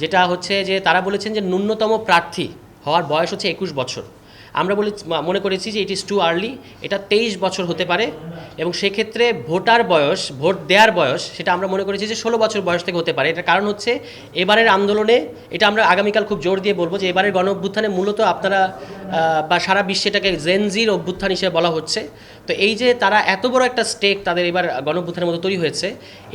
যেটা হচ্ছে যে তারা বলেছেন যে ন্যূনতম প্রার্থী হওয়ার বয়স হচ্ছে একুশ বছর। আমরা বলে মনে করেছি যে ইট ইজ টু আর্লি এটা তেইশ বছর হতে পারে। এবং সেক্ষেত্রে ভোটার বয়স, ভোট দেওয়ার বয়স, সেটা আমরা মনে করেছি যে ষোলো বছর বয়স থেকে হতে পারে। এটার কারণ হচ্ছে এবারের আন্দোলনে, এটা আমরা আগামীকাল খুব জোর দিয়ে বলব যে এবারের গণ অভ্যুত্থানে মূলত আপনারা বা সারা বিশ্বে এটাকে জেনজির অভ্যুত্থান হিসেবে বলা হচ্ছে। তো এই যে তারা এত বড় একটা স্টেক তাদের এবার গণ অভ্যুত্থানের মতো তৈরি হয়েছে,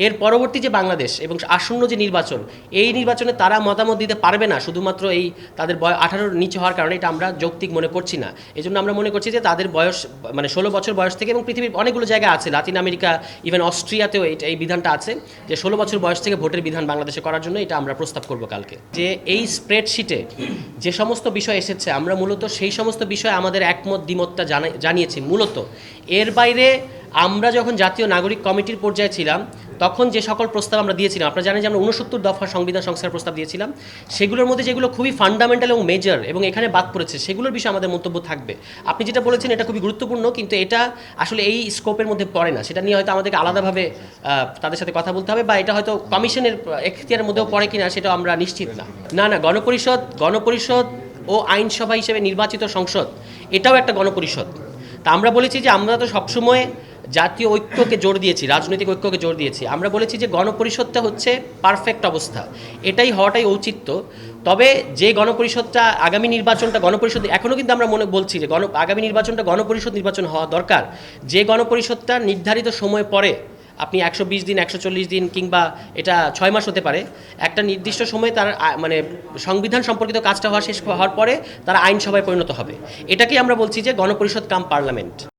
এর পরবর্তী যে বাংলাদেশ এবং আসন্ন যে নির্বাচন, এই নির্বাচনে তারা মতামত দিতে পারবে না, শুধুমাত্র এই তাদের বয় আঠারোর নিচে হওয়ার কারণে, এটা আমরা যৌক্তিক মনে করছি না। এই আমরা মনে করছি যে তাদের বয়স মানে ষোলো বছর বয়স থেকে এবং পৃথিবীর অনেকগুলো জায়গা আছে, লাতিন আমেরিকা ইভেন অস্ট্রিয়াতেও এই বিধানটা আছে যে ষোলো বছর বয়স থেকে ভোটের বিধান বাংলাদেশে করার জন্য এটা আমরা প্রস্তাব করব কালকে। যে এই স্প্রেডশিটে যে সমস্ত বিষয় এসেছে, আমরা মূলত সেই সমস্ত বিষয়ে আমাদের একমত দ্বিমতটা জানা- জানিয়েছি। মূলত এর বাইরে আমরা যখন জাতীয় নাগরিক কমিটির পর্যায়ে ছিলাম, তখন যে সকল প্রস্তাব আমরা দিয়েছিলাম, আপনারা জানেন যে আমরা উনসত্তর দফা সংবিধান সংস্কার প্রস্তাব দিয়েছিলাম, সেগুলোর মধ্যে যেগুলো খুবই ফান্ডামেন্টাল এবং মেজর এবং এখানে বাদ পড়েছে, সেগুলোর বিষয়ে আমাদের মন্তব্য থাকবে। আপনি যেটা বলেছেন, এটা খুবই গুরুত্বপূর্ণ, কিন্তু এটা আসলে এই স্কোপের মধ্যে পড়ে না। সেটা নিয়ে হয়তো আমাদেরকে আলাদাভাবে তাদের সাথে কথা বলতে হবে বা এটা হয়তো কমিশনের এখতিয়ারের মধ্যেও পড়ে কিনা সেটা আমরা নিশ্চিত না। না না, গণপরিষদ গণপরিষদ ও আইনসভা হিসেবে নির্বাচিত সংসদ, এটাও একটা গণপরিষদ। তা আমরা বলেছি যে আমরা তো সবসময় জাতীয় ঐক্যকে জোর দিয়েছি, রাজনৈতিক ঐক্যকে জোর দিয়েছি। আমরা বলেছি যে গণপরিষদটা হচ্ছে পারফেক্ট অবস্থা। এটাই হওয়াটাই ঔচিত্য। তবে যে গণপরিষদটা, আগামী নির্বাচনটা, গণপরিষদ এখনও কিন্তু আমরা মনে বলছি যে গণ, আগামী নির্বাচনটা গণপরিষদ নির্বাচন হওয়া দরকার। যে গণপরিষদটা নির্ধারিত সময় পরে, আপনি একশো বিশ দিন, একশো চল্লিশ দিন কিংবা এটা ছয় মাস হতে পারে, একটা নির্দিষ্ট সময়ে তার মানে সংবিধান সম্পর্কিত কাজটা হওয়া শেষ হওয়ার পরে তারা আইনসভায় পরিণত হবে। এটাকেই আমরা বলছি যে গণপরিষদ কাম পার্লামেন্ট।